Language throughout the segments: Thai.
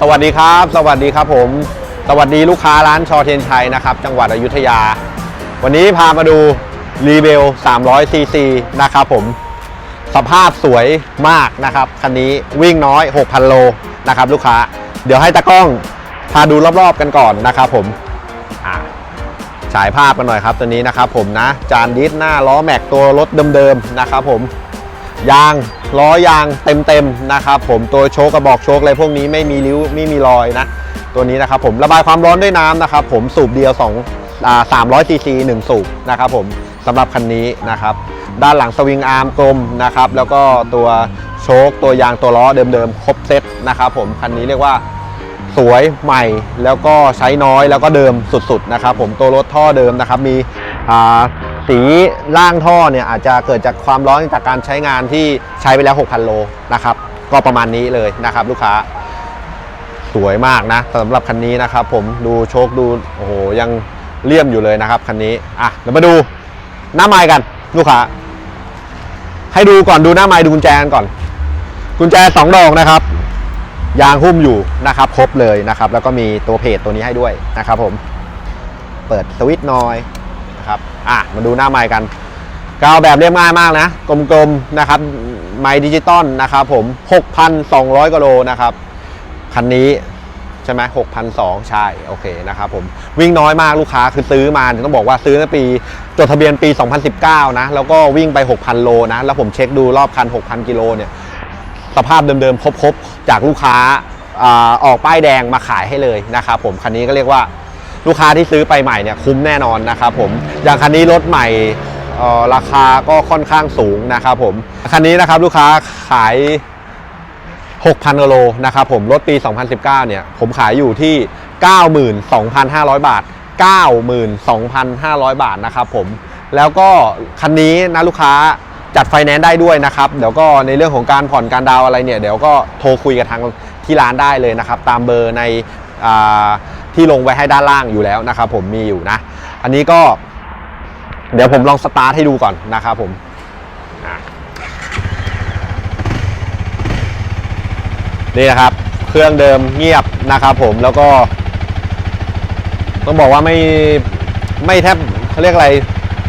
สวัสดีครับ สวัสดีครับผม สวัสดีลูกค้าร้านชอเทียนชัยนะครับ จังหวัดอยุธยา วันนี้พามาดูรีเบล300ซีซีนะครับผม สภาพสวยมากนะครับ คันนี้วิ่งน้อย 6,000 โลนะครับลูกค้า เดี๋ยวให้ตากล้องพาดูรอบๆกันก่อนนะครับผมฉายภาพกันหน่อยครับตัวนี้นะครับผมนะ จานดิสหน้าล้อแม็กตัวรถเดิมๆนะครับผม ยางล้อยางเต็มๆนะครับผมตัวโชคกระบอกโชคอะไรพวกนี้ไม่มีริ้วไม่มีรอยนะ ตัวนี้นะครับผมระบายความร้อนด้วยน้ำนะครับผมสูบเดียว2อ่า300ซีซี1สูบนะครับผมสำหรับคันนี้นะครับด้านหลังสวิงอาร์มกลมนะครับแล้วก็ตัวโชคตัวยางตัวล้อเดิมๆ ครบเซตนะครับผมคันนี้เรียกว่าสวยใหม่แล้วก็ใช้น้อยแล้วก็เดิมสุดๆนะครับผมตัวรถท่อเดิมนะครับมีอ่า สีล่างท่อเนี่ยอาจจะเกิดจากความร้อนจากการใช้งานที่ใช้ไปแล้ว 6,000 โลนะครับก็ประมาณนี้เลยนะครับลูกค้าสวยมากนะสำหรับคันนี้นะครับผมดูโชคดูโอ้โหยังเลี่ยมอยู่เลยนะครับคันนี้อะเดี๋ยวมาดูหน้าไม้กันลูกค้าให้ดูก่อนดูหน้าไม้ดูกุญแจกันก่อน กุญแจสองดอกนะครับยางหุ้มอยู่นะครับครบเลยนะครับ แล้วก็มีตัวเพจตัวนี้ให้ด้วยนะครับผมเปิดสวิตช์หน้อย อะมาดูหน้าไม้กันกาวแบบเรียบง่ายมากนะ กลมๆนะครับ ไม้ดิจิตอลนะครับผม 6,200กิโลนะครับ คันนี้ใช่ไหม6,200ใช่ โอเคนะครับผม วิ่งน้อยมากลูกค้าคือซื้อมาต้องบอกว่าซื้อในปี จดทะเบียนปี 2019 นะ แล้วก็วิ่งไป 6,000 โลนะ แล้วผมเช็คดูรอบคัน 6,000 กิโลเนี่ย สภาพเดิมๆ ครบๆ จากลูกค้าออกป้ายแดงมาขายให้เลยนะครับผม คันนี้ก็เรียกว่า ลูกค้าที่ซื้อไปใหม่เนี่ยคุ้มแน่นอนนะครับผมอย่างคันนี้รถใหม่ราคาก็ค่อนข้างสูงนะครับผมคันนี้นะครับลูกค้าขาย 6,000กิโลนะครับผมรถปี 2019 เนี่ยผมขายอยู่ที่ 92,500 บาท 92,500 บาทนะครับผมแล้วก็คันนี้นะลูกค้าจัดไฟแนนซ์ได้ด้วยนะครับ เดี๋ยวก็ในเรื่องของการผ่อนการดาวอะไรเนี่ย เดี๋ยวก็โทรคุยกับทางที่ร้านได้เลยนะครับ ตามเบอร์ในอ่า ที่ลงไว้ให้ด้านล่างอยู่แล้วนะครับผมมีอยู่นะ อันนี้ก็ เดี๋ยวผมลองสตาร์ทให้ดูก่อนนะครับผมนี่นะครับ เครื่องเดิมเงียบนะครับผมแล้วก็ต้องบอกว่าไม่ไม่แทบเขาเรียกอะไร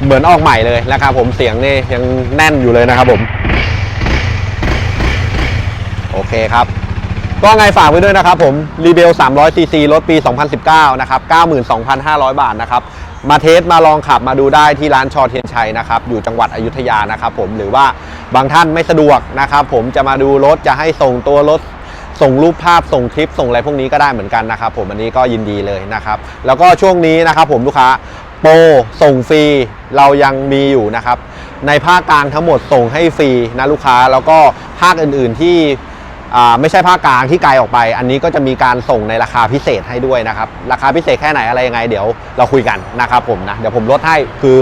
เหมือนออกใหม่เลยนะครับผมเสียงนี่ยังแน่นอยู่เลยนะครับผม โอเคครับ ก็ไงฝากไว้ด้วยนะครับผมรีเบล300 cc รถปี 2019 นะครับ 92,500 บาทนะครับ มาเทสมาลองขับมาดูได้ที่ร้านชอเทียนชัยนะครับ อยู่จังหวัดอยุธยานะครับผมหรือว่าบางท่านไม่สะดวกนะครับผมจะมาดูรถจะให้ส่งตัวรถส่งรูปภาพส่งคลิปส่งอะไรพวกนี้ก็ได้เหมือนกันนะครับผมอันนี้ก็ยินดีเลยนะครับ แล้วก็ช่วงนี้นะครับผมลูกค้าโปรส่งฟรีเรายังมีอยู่นะครับ ในภาคกลางทั้งหมดส่งให้ฟรีนะลูกค้าแล้วก็ภาคอื่น ๆที่ ไม่ใช่ภาคกลางที่ไกลออกไป อันนี้ก็จะมีการส่งในราคาพิเศษให้ด้วยนะครับ ราคาพิเศษแค่ไหนอะไรยังไง เดี๋ยวเราคุยกันนะครับผมนะ เดี๋ยวผมลดให้คือ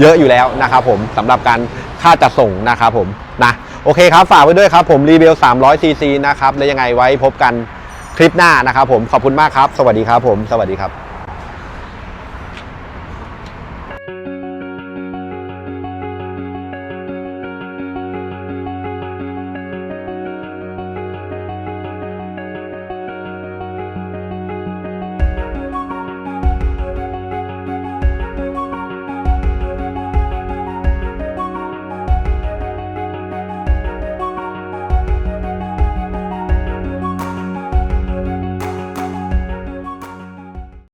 เยอะอยู่แล้วนะครับผมสำหรับการค่าจัดส่งนะครับผมนะโอเคครับ ฝากไว้ด้วยครับผมรีวิว300 cc นะครับ แล้วยังไงไว้พบกันคลิปหน้านะครับผมขอบคุณมากครับ สวัสดีครับผม สวัสดีครับ